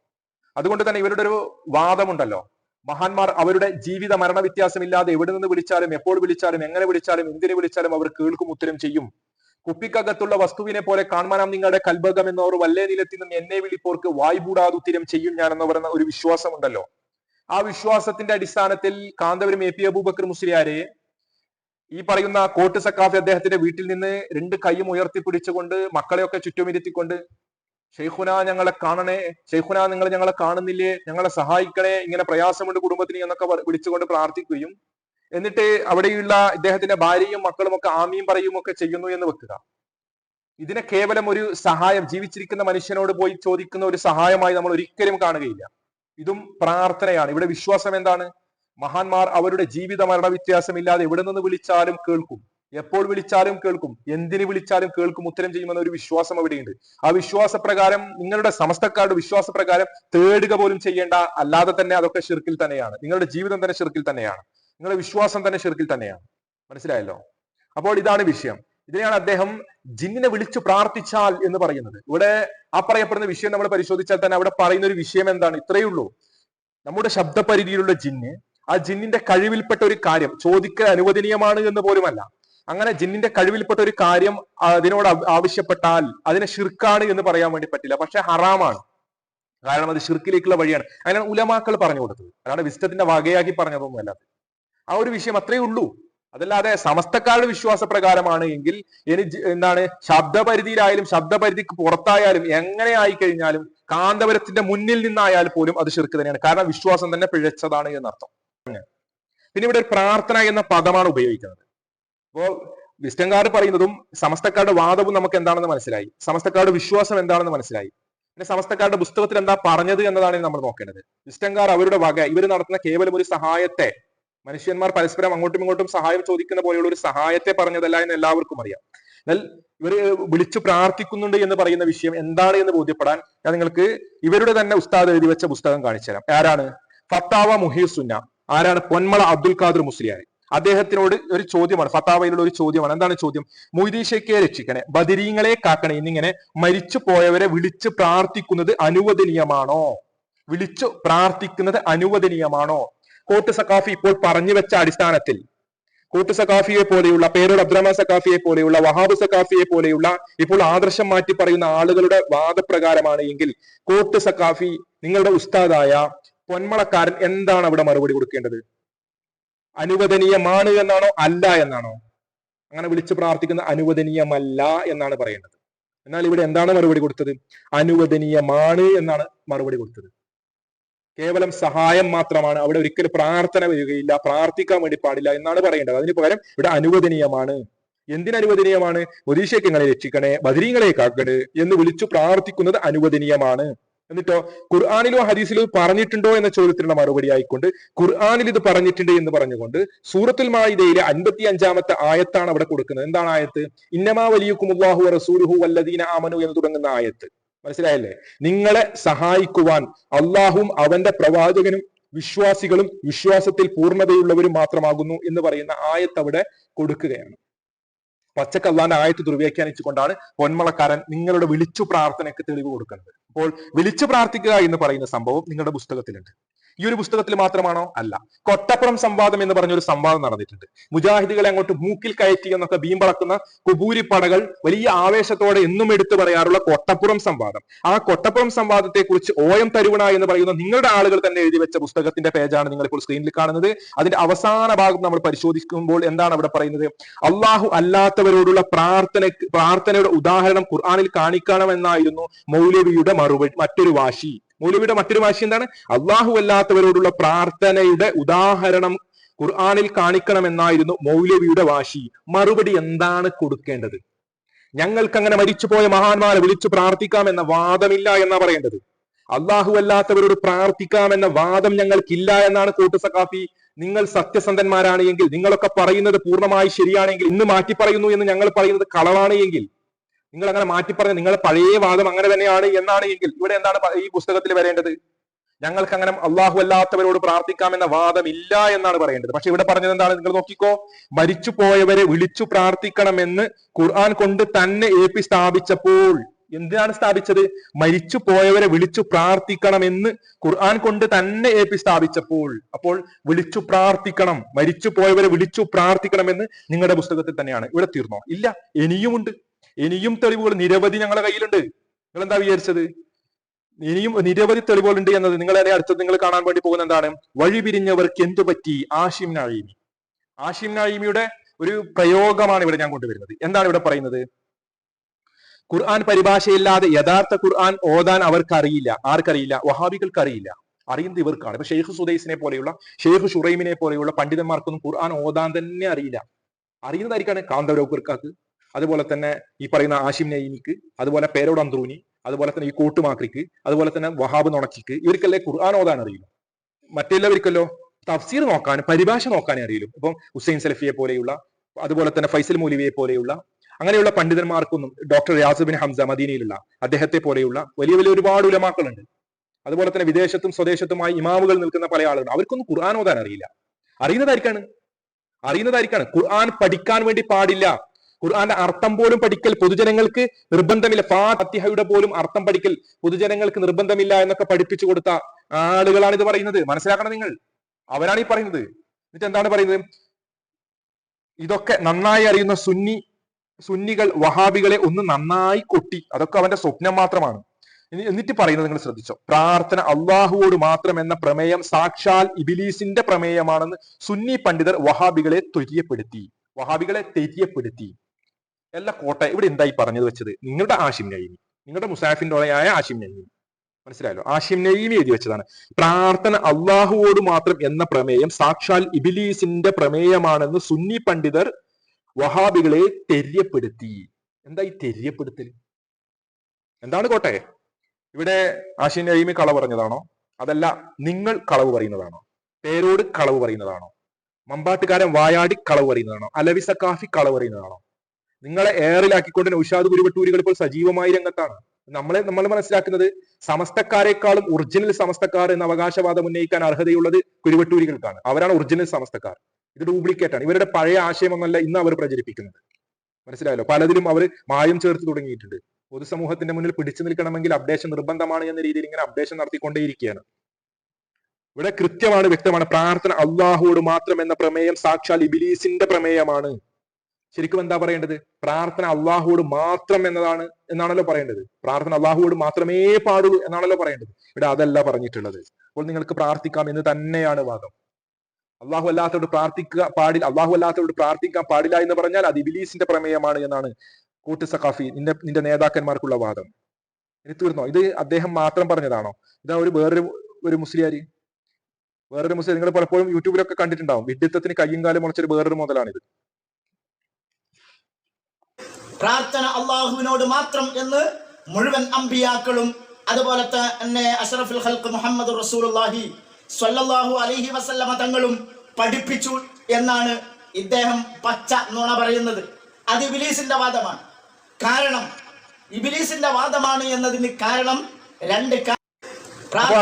അതുകൊണ്ട് തന്നെ ഇവരുടെ ഒരു വാദമുണ്ടല്ലോ മഹാന്മാർ അവരുടെ ജീവിത മരണ വ്യത്യാസമില്ലാതെ എവിടെ നിന്ന് വിളിച്ചാലും എപ്പോൾ വിളിച്ചാലും എങ്ങനെ വിളിച്ചാലും എന്തിനെ വിളിച്ചാലും അവർ കേൾക്കും ഉത്തരം ചെയ്യും. കുപ്പിക്കകത്തുള്ള വസ്തുവിനെ പോലെ കാണാനാം നിങ്ങളുടെ കൽബകം എന്നവർ. വല്ലേ നിലത്തിൽ നിന്നും എന്നെ വിളിപ്പോർക്ക് വായ്പൂടാതെ ഉത്തരം ചെയ്യും ഞാൻ എന്ന് പറയുന്ന ഒരു വിശ്വാസമുണ്ടല്ലോ. ആ വിശ്വാസത്തിന്റെ അടിസ്ഥാനത്തിൽ കാന്തപുരം എ പി അബൂബക്കർ മുസ്ലിയാരെ ഈ പറയുന്ന കോട്ട് സക്കാഫി അദ്ദേഹത്തിന്റെ വീട്ടിൽ നിന്ന് രണ്ട് കൈയും ഉയർത്തി പിടിച്ചുകൊണ്ട് മക്കളെയൊക്കെ ചുറ്റുമിരുത്തിക്കൊണ്ട് ഷെയ്ഖുന ഞങ്ങളെ കാണണേ ഷെയ്ഖുന നിങ്ങൾ ഞങ്ങളെ കാണുന്നില്ലേ ഞങ്ങളെ സഹായിക്കണേ ഇങ്ങനെ പ്രയാസമുണ്ട് കുടുംബത്തിന് എന്നൊക്കെ വിളിച്ചുകൊണ്ട് പ്രാർത്ഥിക്കുകയും എന്നിട്ട് അവിടെയുള്ള ഇദ്ദേഹത്തിന്റെ ഭാര്യയും മക്കളും ഒക്കെ ആമിയും പറയും ഒക്കെ ചെയ്യുന്നു എന്ന് വെക്കുക. ഇതിനെ കേവലം ഒരു സഹായം ജീവിച്ചിരിക്കുന്ന മനുഷ്യനോട് പോയി ചോദിക്കുന്ന ഒരു സഹായമായി നമ്മൾ ഒരിക്കലും കാണുകയില്ല. ഇതും പ്രാർത്ഥനയാണ്. ഇവിടെ വിശ്വാസം എന്താണ്? മഹാന്മാർ അവരുടെ ജീവിത മരണ വ്യത്യാസമില്ലാതെ എവിടെ നിന്ന് വിളിച്ചാലും കേൾക്കും. എപ്പോൾ വിളിച്ചാലും കേൾക്കും. എന്തിന് വിളിച്ചാലും കേൾക്കും ഉത്തരം ചെയ്യുമെന്ന ഒരു വിശ്വാസം അവിടെയുണ്ട്. ആ വിശ്വാസപ്രകാരം നിങ്ങളുടെ സമസ്തക്കാരുടെ വിശ്വാസപ്രകാരം തേടുക പോലും ചെയ്യേണ്ട അല്ലാതെ തന്നെ അതൊക്കെ ഷിർക്കിൽ തന്നെയാണ്. നിങ്ങളുടെ ജീവിതം തന്നെ ഷിർക്കിൽ തന്നെയാണ്. നിങ്ങളുടെ വിശ്വാസം തന്നെ ഷിർക്കിൽ തന്നെയാണ്. മനസ്സിലായല്ലോ? അപ്പോൾ ഇതാണ് വിഷയം. ഇതിനെയാണ് അദ്ദേഹം ജിന്നിനെ വിളിച്ചു പ്രാർത്ഥിച്ചാൽ എന്ന് പറയുന്നത്. ഇവിടെ ആ പറയപ്പെടുന്ന വിഷയം നമ്മൾ പരിശോധിച്ചാൽ തന്നെ അവിടെ പറയുന്ന ഒരു വിഷയം എന്താണ്? ഇത്രയേ ഉള്ളൂ. നമ്മുടെ ശബ്ദപരിധിയിലുള്ള ജിന്ന് ആ ജിന്നിന്റെ കഴിവിൽപ്പെട്ട ഒരു കാര്യം ചോദിക്കൽ അനുവദനീയമാണ് എന്ന് പോലുമല്ല. അങ്ങനെ ജിന്നിന്റെ കഴിവിൽപ്പെട്ട ഒരു കാര്യം അതിനോട് ആവശ്യപ്പെട്ടാൽ അതിനെ ഷിർക്കാണ് എന്ന് പറയാൻ വേണ്ടി പറ്റില്ല. പക്ഷെ ഹറാമാണ്. കാരണം അത് ഷിർക്കിലേക്കുള്ള വഴിയാണ്. അങ്ങനെ ഉലമാക്കൾ പറഞ്ഞു കൊടുത്തത്. അതാണ് വിസ്റ്റത്തിന്റെ വകയാക്കി പറഞ്ഞതൊന്നും അല്ലാതെ ആ ഒരു വിഷയം അത്രയേ ഉള്ളൂ. അതല്ലാതെ സമസ്തക്കാരുടെ വിശ്വാസ പ്രകാരമാണ് എങ്കിൽ ഇനി എന്താണ് ശബ്ദപരിധിയിലായാലും ശബ്ദപരിധിക്ക് പുറത്തായാലും എങ്ങനെ ആയി കഴിഞ്ഞാലും കാന്തപുരത്തിന്റെ മുന്നിൽ നിന്നായാൽ പോലും അത് ശിർക്ക് തന്നെയാണ്. കാരണം വിശ്വാസം തന്നെ പിഴച്ചതാണ് എന്നർത്ഥം. പിന്നെ ഇവിടെ പ്രാർത്ഥന എന്ന പദമാണ് ഉപയോഗിക്കുന്നത്. അപ്പോ വിസ്റ്റങ്കാർ പറയുന്നതും സമസ്തക്കാരുടെ വാദവും നമുക്ക് എന്താണെന്ന് മനസ്സിലായി. സമസ്തക്കാരുടെ വിശ്വാസം എന്താണെന്ന് മനസ്സിലായി. പിന്നെ സമസ്തക്കാരുടെ പുസ്തകത്തിൽ എന്താ പറഞ്ഞത് എന്നതാണ് നമ്മൾ നോക്കേണ്ടത്. വിസ്റ്റങ്കാർ അവരുടെ വക ഇവർ നടത്തുന്ന കേവലം ഒരു സഹായത്തെ മനുഷ്യന്മാർ പരസ്പരം അങ്ങോട്ടും ഇങ്ങോട്ടും സഹായം ചോദിക്കുന്ന പോലെയുള്ള ഒരു സഹായത്തെ പറഞ്ഞതല്ല എന്ന് എല്ലാവർക്കും അറിയാം. എന്നാൽ ഇവർ വിളിച്ചു പ്രാർത്ഥിക്കുന്നുണ്ട് എന്ന് പറയുന്ന വിഷയം എന്താണ് എന്ന് ബോധ്യപ്പെടാൻ ഞാൻ നിങ്ങൾക്ക് ഇവരുടെ തന്നെ ഉസ്താദ് എഴുതി വെച്ച പുസ്തകം കാണിച്ചു തരാം ആരാണ്? ഫത്താവ മുഹീസുന്ന. ആരാണ്? പൊന്മള അബ്ദുൽ ഖാദർ മുസ്ലിയാർ അദ്ദേഹത്തിനോട് ഒരു ചോദ്യമാണ് ഫത്താവയിലുള്ള ഒരു ചോദ്യമാണ്. എന്താണ് ചോദ്യം? മൊയ്തീഷയ്ക്കെ രക്ഷിക്കണേ ബദിരീങ്ങളെ കാക്കണേ എന്നിങ്ങനെ മരിച്ചു പോയവരെ വിളിച്ച് പ്രാർത്ഥിക്കുന്നത് അനുവദനീയമാണോ? വിളിച്ചു പ്രാർത്ഥിക്കുന്നത് അനുവദനീയമാണോ? കോട്ട് സക്കാഫി ഇപ്പോൾ പറഞ്ഞു വെച്ച അടിസ്ഥാനത്തിൽ കോട്ട് സക്കാഫിയെ പോലെയുള്ള പേരോട് അബ്ദുറഹ്മാൻ സക്കാഫിയെ പോലെയുള്ള വഹാബ് സക്കാഫിയെ പോലെയുള്ള ഇപ്പോൾ ആദർശം മാറ്റി പറയുന്ന ആളുകളുടെ വാദപ്രകാരമാണ് എങ്കിൽ കോട്ട് സക്കാഫി നിങ്ങളുടെ ഉസ്താദായ പൊന്മളക്കാരൻ എന്താണ് അവിടെ മറുപടി കൊടുക്കേണ്ടത്? അനുവദനീയമാണ് എന്നാണോ? അല്ല എന്നാണോ? അങ്ങനെ വിളിച്ച് പ്രാർത്ഥിക്കുന്ന അനുവദനീയമല്ല എന്നാണ് പറയേണ്ടത് എന്നാൽ ഇവിടെ എന്താണ് മറുപടി കൊടുത്തത്? അനുവദനീയമാണ് എന്നാണ് മറുപടി കൊടുത്തത്. കേവലം സഹായം മാത്രമാണ്. അവിടെ ഒരിക്കലും പ്രാർത്ഥന വരികയില്ല പ്രാർത്ഥിക്കാൻ വേണ്ടി പാടില്ല എന്നാണ് പറയേണ്ടത്. അതിന് പകരം ഇവിടെ അനുവദനീയമാണ്. എന്തിനനുവദനീയമാണ് ഒരീശയ്ക്ക് നിങ്ങളെ രക്ഷിക്കണേ? ബദരീങ്ങളെ കാക്കണേ എന്ന് വിളിച്ചു പ്രാർത്ഥിക്കുന്നത് അനുവദനീയമാണ്. എന്നിട്ടോ ഖുർആാനിലോ ഹദീസിലോ പറഞ്ഞിട്ടുണ്ടോ എന്ന ചോദ്യത്തിനുള്ള മറുപടി ആയിക്കൊണ്ട് ഖുർആാനിൽ ഇത് പറഞ്ഞിട്ടുണ്ട് എന്ന് പറഞ്ഞുകൊണ്ട് സൂറത്തുൽ മായിദയിലെ അൻപത്തി അഞ്ചാമത്തെ ആയത്താണ് അവിടെ കൊടുക്കുന്നത്. എന്താണ് ആയത്ത്? ഇന്നമാ വലിയുക്കുമുല്ലാഹു റസൂലുഹു വല്ലദീന ആമനു എന്ന് തുടങ്ങുന്ന ആയത്ത്. മനസ്സിലായല്ലേ? നിങ്ങളെ സഹായിക്കുവാൻ അള്ളാഹും അവന്റെ പ്രവാചകനും വിശ്വാസികളും വിശ്വാസത്തിൽ പൂർണതയുള്ളവരും മാത്രമാകുന്നു എന്ന് പറയുന്ന ആയത്ത് അവിടെ കൊടുക്കുകയാണ്. പച്ചക്കല്ലാന്റെ ആയത്ത് ദുർവ്യാഖ്യാനിച്ചുകൊണ്ടാണ് പൊന്മളക്കാരൻ നിങ്ങളുടെ വിളിച്ചു പ്രാർത്ഥനയ്ക്ക് തെളിവ് കൊടുക്കുന്നത്. അപ്പോൾ വിളിച്ചു പ്രാർത്ഥിക്കുക എന്ന് പറയുന്ന സംഭവം നിങ്ങളുടെ പുസ്തകത്തിലുണ്ട്. ഈ ഒരു പുസ്തകത്തിൽ മാത്രമാണോ? അല്ല. കൊട്ടപ്പുറം സംവാദം എന്ന് പറഞ്ഞ ഒരു സംവാദം നടന്നിട്ടുണ്ട്. മുജാഹിദികളെ അങ്ങോട്ട് മൂക്കിൽ കയറ്റി എന്നൊക്കെ ഭീമ്പളക്കുന്ന കുബൂരി പടകൾ വലിയ ആവേശത്തോടെ എന്നും എടുത്തു പറയാറുള്ള കൊട്ടപ്പുറം സംവാദം. ആ കൊട്ടപ്പുറം സംവാദത്തെ കുറിച്ച് ഓ എം തരുവണ എന്ന് പറയുന്ന നിങ്ങളുടെ ആളുകൾ തന്നെ എഴുതി വെച്ച പുസ്തകത്തിന്റെ പേജാണ് നിങ്ങൾ ഇപ്പോൾ സ്ക്രീനിൽ കാണുന്നത്. അതിന്റെ അവസാന ഭാഗം നമ്മൾ പരിശോധിക്കുമ്പോൾ എന്താണ് അവിടെ പറയുന്നത്? അള്ളാഹു അല്ലാത്തവരോടുള്ള പ്രാർത്ഥന പ്രാർത്ഥനയുടെ ഉദാഹരണം ഖുർആാനിൽ കാണിക്കണമെന്നായിരുന്നു മൗലവിയുടെ മറുപടി മറ്റൊരു വാശി. മൗലവിയുടെ മറ്റൊരു വാശി എന്താണ്? അള്ളാഹു അല്ലാത്തവരോടുള്ള പ്രാർത്ഥനയുടെ ഉദാഹരണം ഖുർആാനിൽ കാണിക്കണമെന്നായിരുന്നു മൗലവിയുടെ വാശി. മറുപടി എന്താണ് കൊടുക്കേണ്ടത്? ഞങ്ങൾക്ക് അങ്ങനെ മരിച്ചുപോയ മഹാന്മാരെ വിളിച്ചു പ്രാർത്ഥിക്കാം പ്രാർത്ഥിക്കാമെന്ന വാദമില്ല എന്നാ പറയേണ്ടത്. അള്ളാഹു അല്ലാത്തവരോട് പ്രാർത്ഥിക്കാം എന്ന വാദം ഞങ്ങൾക്കില്ല എന്നാണ് കൂട്ടു സഖാഫി. നിങ്ങൾ സത്യസന്ധന്മാരാണ് എങ്കിൽ നിങ്ങളൊക്കെ പറയുന്നത് പൂർണമായി ശരിയാണെങ്കിൽ ഇന്ന് മാറ്റി പറയുന്നു എന്ന് ഞങ്ങൾ പറയുന്നത് കളവാണ് എങ്കിൽ നിങ്ങൾ അങ്ങനെ മാറ്റി പറഞ്ഞ നിങ്ങൾ പഴയ വാദം അങ്ങനെ തന്നെയാണ് എന്നാണ് എങ്കിൽ ഇവിടെ എന്താണ് ഈ പുസ്തകത്തിൽ വരേണ്ടത്? ഞങ്ങൾക്ക് അങ്ങനെ അള്ളാഹു അല്ലാത്തവരോട് പ്രാർത്ഥിക്കാമെന്ന ഇല്ല എന്നാണ് പറയേണ്ടത്. പക്ഷെ ഇവിടെ പറഞ്ഞത് എന്താണ്? നിങ്ങൾ നോക്കിക്കോ മരിച്ചു പോയവരെ വിളിച്ചു പ്രാർത്ഥിക്കണമെന്ന് ഖുർആൻ കൊണ്ട് തന്നെ ഏപ്പി സ്ഥാപിച്ചപ്പോൾ എന്തിനാണ് സ്ഥാപിച്ചത്? മരിച്ചു പോയവരെ വിളിച്ചു പ്രാർത്ഥിക്കണമെന്ന് ഖുർആൻ കൊണ്ട് തന്നെ ഏപ്പി സ്ഥാപിച്ചപ്പോൾ അപ്പോൾ വിളിച്ചു പ്രാർത്ഥിക്കണം മരിച്ചു പോയവരെ വിളിച്ചു പ്രാർത്ഥിക്കണമെന്ന് നിങ്ങളുടെ പുസ്തകത്തിൽ തന്നെയാണ്. ഇവിടെ തീർന്നോ? ഇല്ല ഇനിയുമുണ്ട്. ഇനിയും തെളിവുകൾ നിരവധി ഞങ്ങളുടെ കയ്യിലുണ്ട്. നിങ്ങൾ എന്താ വിചാരിച്ചത്? ഇനിയും നിരവധി തെളിവുകളുണ്ട് എന്നത് നിങ്ങൾ തന്നെ അടുത്തത് നിങ്ങൾ കാണാൻ വേണ്ടി പോകുന്ന എന്താണ്? വഴി പിരിഞ്ഞവർക്ക് എന്തു പറ്റി? ആഷിം നായിമി ആഷിം നായിമിയുടെ ഒരു പ്രയോഗമാണ് ഇവിടെ ഞാൻ കൊണ്ടുവരുന്നത്. എന്താണ് ഇവിടെ പറയുന്നത്? ഖുർആൻ പരിഭാഷയില്ലാതെ യഥാർത്ഥ ഖുർആൻ ഓതാൻ അവർക്ക് അറിയില്ല ആർക്കറിയില്ല? വഹാബികൾക്ക് അറിയില്ല അറിയുന്നത് ഇവർക്കാണ്. ഇപ്പൊ ഷെയ്ഖ് സുദൈസിനെ പോലെയുള്ള ഷെയ്ഖ് ഷുറൈമിനെ പോലെയുള്ള പണ്ഡിതന്മാർക്കൊന്നും ഖുർആൻ ഓതാൻ തന്നെ അറിയില്ല. അറിയുന്നതായിരിക്കാണ് കാന്തവരോക്കർക്ക് അതുപോലെ തന്നെ ഈ പറയുന്ന ആഷിം നൈനിക്ക് അതുപോലെ പേരോട് അന്ത്രൂനി അതുപോലെ തന്നെ ഈ കൂട്ടുമാക്രിക്ക് അതുപോലെ തന്നെ വഹാബ് നുണക്കിക്ക് ഇവർക്കല്ലേ ഖുർആൻ ഓതാൻ അറിയില്ല. മറ്റെല്ലാവർക്കല്ലോ തഫ്സീർ നോക്കാനും പരിഭാഷ നോക്കാനേ അറിയില്ല. ഇപ്പം ഹുസൈൻ സലഫിയെ പോലെയുള്ള അതുപോലെ തന്നെ ഫൈസൽ മൂലിവിയെ പോലെയുള്ള അങ്ങനെയുള്ള പണ്ഡിതന്മാർക്കൊന്നും ഡോക്ടർ യാസുബിൻ ഹംസ മദീനയിലുള്ള അദ്ദേഹത്തെ പോലെയുള്ള വലിയ വലിയ ഒരുപാട് ഉലമാക്കളുണ്ട്. അതുപോലെ തന്നെ വിദേശത്തും സ്വദേശത്തുമായി ഇമാമുകൾ നിൽക്കുന്ന പല ആളുകളുണ്ട് അവർക്കൊന്നും ഖുർആൻ ഓതാൻ അറിയില്ല. അറിയുന്നതായിരിക്കാണ്. അറിയുന്നതായിരിക്കാണ്. ഖുർആൻ പഠിക്കാൻ വേണ്ടി പാടില്ല. ഖുർആന്റെ അർത്ഥം പോലും പഠിക്കൽ പൊതുജനങ്ങൾക്ക് നിർബന്ധമില്ല. ഫാത്തിഹയുടെ പോലും അർത്ഥം പഠിക്കൽ പൊതുജനങ്ങൾക്ക് നിർബന്ധമില്ല എന്നൊക്കെ പഠിപ്പിച്ചു കൊടുത്ത ആളുകളാണ് ഇത് പറയുന്നത്. മനസ്സിലാക്കണം നിങ്ങൾ. അവരാണ് ഈ പറയുന്നത്. എന്നിട്ട് എന്താണ് പറയുന്നത്? ഇതൊക്കെ നന്നായി അറിയുന്ന സുന്നി സുന്നികൾ വഹാബികളെ ഒന്ന് നന്നായി കൊട്ടി. അതൊക്കെ അവന്റെ സ്വപ്നം മാത്രമാണ്. എന്നിട്ട് പറയുന്നത് നിങ്ങൾ ശ്രദ്ധിച്ചോ. പ്രാർത്ഥന അള്ളാഹുവോട് മാത്രം എന്ന പ്രമേയം സാക്ഷാൽ ഇബിലീസിന്റെ പ്രമേയമാണെന്ന് സുന്നി പണ്ഡിതർ വഹാബികളെ ത്വര്യപ്പെടുത്തി വഹാബികളെ തെര്യപ്പെടുത്തി എല്ലാ കോട്ട ഇവിടെ എന്തായി പറഞ്ഞത് വെച്ചത്? നിങ്ങളുടെ ആഷിം നൈമി നിങ്ങളുടെ മുസാഫിന്റെ ഓളയായ ആഷിം നൈമി മനസ്സിലായല്ലോ? ആഷിം നൈമി എഴുതി വെച്ചതാണ്. പ്രാർത്ഥന അള്ളാഹുവോട് മാത്രം എന്ന പ്രമേയം സാക്ഷാൽ ഇബിലീസിന്റെ പ്രമേയമാണെന്ന് സുന്നി പണ്ഡിതർ വഹാബികളെ തെര്യപ്പെടുത്തി. എന്തായി തെര്യപ്പെടുത്തൽ? എന്താണ് കോട്ടെ? ഇവിടെ ആഷിൻ നൈമി കളവ് പറഞ്ഞതാണോ? അതല്ല നിങ്ങൾ കളവ് പറയുന്നതാണോ? പേരോട് കളവ് പറയുന്നതാണോ? മമ്പാട്ടുകാരൻ വായാടി കളവ് പറയുന്നതാണോ? അലവി സക്കാഫി കളവ് പറയുന്നതാണോ? നിങ്ങളെ ഏറിലാക്കിക്കൊണ്ട് ഉഷാദ് കുരുവട്ടൂരികൾ ഇപ്പോൾ സജീവമായ രംഗത്താണ്. നമ്മളെ നമ്മൾ മനസ്സിലാക്കുന്നത് സമസ്തക്കാരെക്കാളും ഒറിജിനൽ സമസ്തക്കാർ എന്ന അവകാശവാദം ഉന്നയിക്കാൻ അർഹതയുള്ളത് കുരുവട്ടൂരികൾക്കാണ്. അവരാണ് ഒറിജിനൽ സമസ്തക്കാർ. ഇത് ഡ്യൂപ്ലിക്കേറ്റ് ആണ്. ഇവരുടെ പഴയ ആശയമൊന്നല്ല ഇന്ന് അവർ പ്രചരിപ്പിക്കുന്നത്. മനസ്സിലായല്ലോ? പലതിലും അവർ മായം ചേർത്ത് തുടങ്ങിയിട്ടുണ്ട്. പൊതുസമൂഹത്തിന്റെ മുന്നിൽ പിടിച്ചു നിൽക്കണമെങ്കിൽ അപ്ഡേഷൻ നിർബന്ധമാണ് എന്ന രീതിയിൽ ഇങ്ങനെ അപ്ഡേഷൻ നടത്തിക്കൊണ്ടേയിരിക്കുകയാണ്. ഇവിടെ കൃത്യമാണ് വ്യക്തമാണ്. പ്രാർത്ഥന അള്ളാഹുവോട് മാത്രം എന്ന പ്രമേയം സാക്ഷാൽ ഇബിലീസിന്റെ പ്രമേയമാണ്. ശരിക്കും എന്താ പറയേണ്ടത്? പ്രാർത്ഥന അള്ളാഹുവോട് മാത്രം എന്നതാണ് എന്നാണല്ലോ പറയേണ്ടത്. പ്രാർത്ഥന അള്ളാഹുവോട് മാത്രമേ പാടുള്ളൂ എന്നാണല്ലോ പറയേണ്ടത്. ഇവിടെ അതല്ല പറഞ്ഞിട്ടുള്ളത്. അപ്പോൾ നിങ്ങൾക്ക് പ്രാർത്ഥിക്കാം എന്ന് തന്നെയാണ് വാദം. അള്ളാഹു അല്ലാത്തവരോട് പ്രാർത്ഥിക്കുക പാടില്ല അള്ളാഹു അല്ലാത്തവരോട് പ്രാർത്ഥിക്കാൻ പാടില്ല എന്ന് പറഞ്ഞാൽ അത് ഇബിലീസിന്റെ പ്രമേയമാണ് എന്നാണ് കൂട്ട് സഖാഫി നിന്റെ നിന്റെ നേതാക്കന്മാർക്കുള്ള വാദം. ഇനി തീർന്നോ? ഇത് അദ്ദേഹം മാത്രം പറഞ്ഞതാണോ? ഇതാ ഒരു വേറൊരു ഒരു മുസ്ലിയാര്. വേറൊരു മുസ്ലിം നിങ്ങൾ പലപ്പോഴും യൂട്യൂബിലൊക്കെ കണ്ടിട്ടുണ്ടാവും. വിഡിത്തത്തിന് കയ്യും കാലും മുളച്ചൊരു വേറൊരു മുതലാണിത് പ്രാർത്ഥന അള്ളാഹുവിനോട് മാത്രം എന്ന് മുഴുവൻ അമ്പിയാക്കളും അതുപോലെ തന്നെ അഷറഫുൽ ഹൽക്ക് മുഹമ്മദ് റസൂലുള്ളാഹി സ്വല്ലല്ലാഹു അലൈഹി വസല്ലമ തങ്ങളും പഠിപ്പിച്ചു എന്നാണ് ഇദ്ദേഹം പച്ച നുണ പറയുന്നത്. അത് ഇബിലീസിന്റെ വാദമാണ്. കാരണം ഇബിലീസിന്റെ വാദമാണ് എന്നതിന് കാരണം രണ്ട്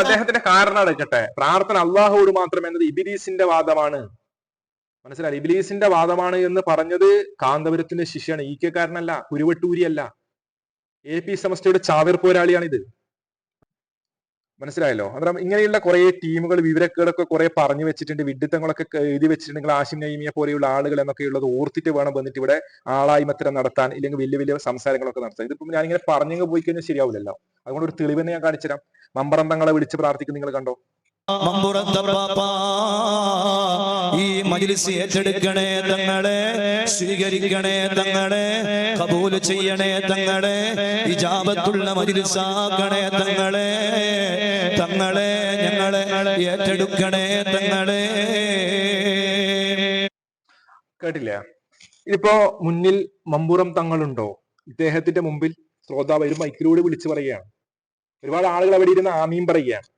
അദ്ദേഹത്തിന്റെ കാരണം എടുക്കട്ടെ പ്രാർത്ഥന അള്ളാഹുവോട് മാത്രം എന്നത് ഇബിലീസിന്റെ വാദമാണ്. മനസ്സിലായി? ഇബിലീസിന്റെ വാദമാണ് എന്ന് പറഞ്ഞത് കാന്തപുരത്തിന്റെ ശിഷ്യാണ് ഈ കെ കാരനല്ല കുരുവട്ടൂരിയല്ല. എ പി സമസ്തയുടെ ചാവേർ പോരാളിയാണിത്. മനസ്സിലായല്ലോ? അന്നേരം ഇങ്ങനെയുള്ള കുറെ ടീമുകൾ വിവരക്കേടൊക്കെ കുറെ പറഞ്ഞു വെച്ചിട്ടുണ്ട്. വിഡിത്തങ്ങളൊക്കെ എഴുതി വെച്ചിട്ടുണ്ടെങ്കിൽ ആശിം നൈമിയെ പോലെയുള്ള ആളുകൾ എന്നൊക്കെ ഉള്ളത് ഓർത്തിട്ട് വേണം വന്നിട്ട് ഇവിടെ ആളായ്മത്തരം നടത്താൻ ഇല്ലെങ്കിൽ വലിയ വലിയ സംസാരങ്ങളൊക്കെ നടത്താൻ. ഇതിപ്പോ ഞാനിങ്ങനെ പറഞ്ഞങ്ങ് പോയി കഴിഞ്ഞാൽ ശരിയാവില്ലല്ലോ. അതുകൊണ്ട് ഒരു തെളിവ് തന്നെ ഞാൻ കാണിച്ചുതരാം. മമ്പറന്തങ്ങളെ വിളിച്ച് പ്രാർത്ഥിക്കും നിങ്ങൾ കണ്ടോ? മമ്പുറത്തപ്പാ ഈ മജിലിസ് ഏറ്റെടുക്കണേ തങ്ങളെ സ്വീകരിക്കണേ തങ്ങളെ കബൂൽ ചെയ്യണേ തങ്ങളെ ഇജാബത്തുള്ള മജിലിസാക്കണേ തങ്ങളെ തങ്ങളെ ഞങ്ങളെ ഏറ്റെടുക്കണേ തങ്ങളെ. കേട്ടില്ല. ഇതിപ്പോ മുന്നിൽ മമ്പുറം തങ്ങളുണ്ടോ? ഇദ്ദേഹത്തിന്റെ മുമ്പിൽ ശ്രോതാവ് ഒരു മൈക്കിലൂടെ വിളിച്ചു പറയുകയാണ്. ഒരുപാട് ആളുകൾ അവിടെ ഇരുന്ന് ആമീൻ പറയുകയാണ്.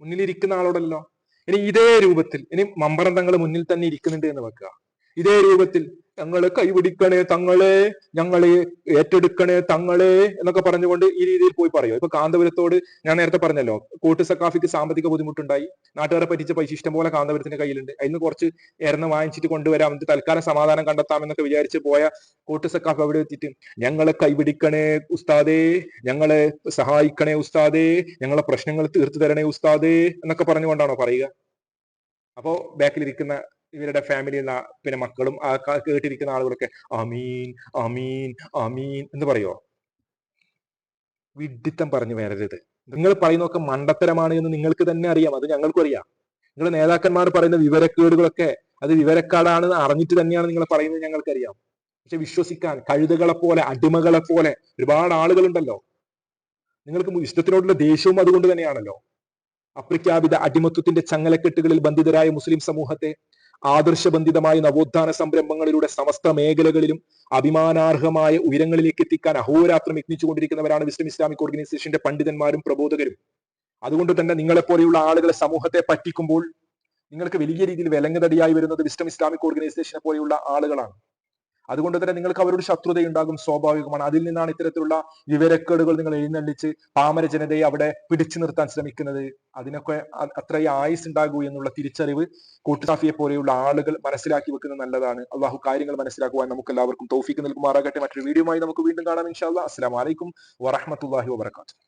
മുന്നിൽ ഇരിക്കുന്ന ആളോടല്ലോ. ഇനി ഇതേ രൂപത്തിൽ ഇനി മമ്പറം തങ്ങൾ മുന്നിൽ തന്നെ ഇരിക്കുന്നുണ്ട് എന്ന് വെക്കുക. ഇതേ രൂപത്തിൽ ഞങ്ങളെ കൈപിടിക്കണേ തങ്ങളെ ഞങ്ങളെ ഏറ്റെടുക്കണേ തങ്ങളെ എന്നൊക്കെ പറഞ്ഞുകൊണ്ട് ഈ രീതിയിൽ പോയി പറയും ഇപ്പൊ കാന്തപുരത്തോട് ഞാൻ നേരത്തെ പറഞ്ഞല്ലോ കോട്ട് സക്കാഫിക്ക് സാമ്പത്തിക ബുദ്ധിമുട്ടുണ്ടായി. നാട്ടുകാരെ പറ്റിച്ച പൈസ ഇഷ്ടം പോലെ കാന്തപുരത്തിന്റെ കയ്യിലുണ്ട്. അതിന് കുറച്ച് എറന്ന് വാങ്ങിച്ചിട്ട് കൊണ്ടുവരാം. എന്നിട്ട് തൽക്കാലം സമാധാനം കണ്ടെത്താം എന്നൊക്കെ വിചാരിച്ച് പോയ കോട്ട് സക്കാഫ് അവിടെ എത്തിയിട്ട് ഞങ്ങളെ കൈപിടിക്കണേ ഉസ്താദേ ഞങ്ങളെ സഹായിക്കണേ ഉസ്താദേ ഞങ്ങളെ പ്രശ്നങ്ങൾ തീർത്തു തരണേ ഉസ്താദേ എന്നൊക്കെ പറഞ്ഞുകൊണ്ടാണോ പറയുക. അപ്പോ ബാക്കിലിരിക്കുന്ന ഇവരുടെ ഫാമിലി പിന്നെ മക്കളും ആ കേട്ടിരിക്കുന്ന ആളുകളൊക്കെ അമീൻ അമീൻ അമീൻ എന്ന് പറയോ? വിഡിത്തം പറഞ്ഞു വരരുത്. നിങ്ങൾ പറയുന്നതൊക്കെ മണ്ടത്തരമാണ് എന്ന് നിങ്ങൾക്ക് തന്നെ അറിയാം. അത് ഞങ്ങൾക്കും അറിയാം. നിങ്ങളുടെ നേതാക്കന്മാർ പറയുന്ന വിവരക്കേടുകളൊക്കെ അത് വിവരക്കാടാണ് അറിഞ്ഞിട്ട് തന്നെയാണ് നിങ്ങൾ പറയുന്നത് ഞങ്ങൾക്കറിയാം. പക്ഷെ വിശ്വസിക്കാൻ കഴുതകളെ പോലെ അടിമകളെ പോലെ ഒരുപാട് ആളുകളുണ്ടല്ലോ. നിങ്ങൾക്ക് ഇഷ്ടത്തിനോടുള്ള ദേഷ്യവും അതുകൊണ്ട് തന്നെയാണല്ലോ. അപ്രഖ്യാപിത അടിമത്വത്തിന്റെ ചങ്ങലക്കെട്ടുകളിൽ ബന്ധിതരായ മുസ്ലിം സമൂഹത്തെ ആദർശബന്ധിതമായ നവോത്ഥാന സംരംഭങ്ങളിലൂടെ സമസ്ത മേഖലകളിലും അഭിമാനാർഹമായ ഉയരങ്ങളിലേക്ക് എത്തിക്കാൻ അഹോരാത്രം യത്നിച്ചുകൊണ്ടിരിക്കുന്നവരാണ് വിസ്ഡം ഇസ്ലാമിക് ഓർഗനൈസേഷന്റെ പണ്ഡിതന്മാരും പ്രബോധകരും. അതുകൊണ്ട് തന്നെ നിങ്ങളെപ്പോലെയുള്ള ആളുകളെ സമൂഹത്തെ പറ്റിക്കുമ്പോൾ നിങ്ങൾക്ക് വലിയ രീതിയിൽ വിലങ്ങുതടിയായി വരുന്നത് വിസ്ഡം ഇസ്ലാമിക് ഓർഗനൈസേഷനെ പോലെയുള്ള ആളുകളാണ്. അതുകൊണ്ട് തന്നെ നിങ്ങൾക്ക് അവരോട് ശത്രുതയുണ്ടാകും സ്വാഭാവികമാണ്. അതിൽ നിന്നാണ് ഇത്തരത്തിലുള്ള വിവരക്കേടുകൾ നിങ്ങൾ എഴുന്നള്ളിച്ച് പാമര ജനതയെ അവിടെ പിടിച്ചു നിർത്താൻ ശ്രമിക്കുന്നത്. അതിനൊക്കെ അത്രയും ആയുസ് ഉണ്ടാകൂ എന്നുള്ള തിരിച്ചറിവ് കൂട്ടുസാഫിയെ പോലെയുള്ള ആളുകൾ മനസ്സിലാക്കി വെക്കുന്നത് നല്ലതാണ്. അള്ളാഹു കാര്യങ്ങൾ മനസ്സിലാക്കുവാൻ നമുക്ക് എല്ലാവർക്കും തൗഫീക്ക് നൽകുമാറാകട്ടെ. മറ്റൊരു വീഡിയോയുമായി നമുക്ക് വീണ്ടും കാണാം ഇൻഷാല്ലാ അസ്സലാമു അലൈക്കും വറഹ്മത്തുള്ളാഹി വബറകാതുഹു.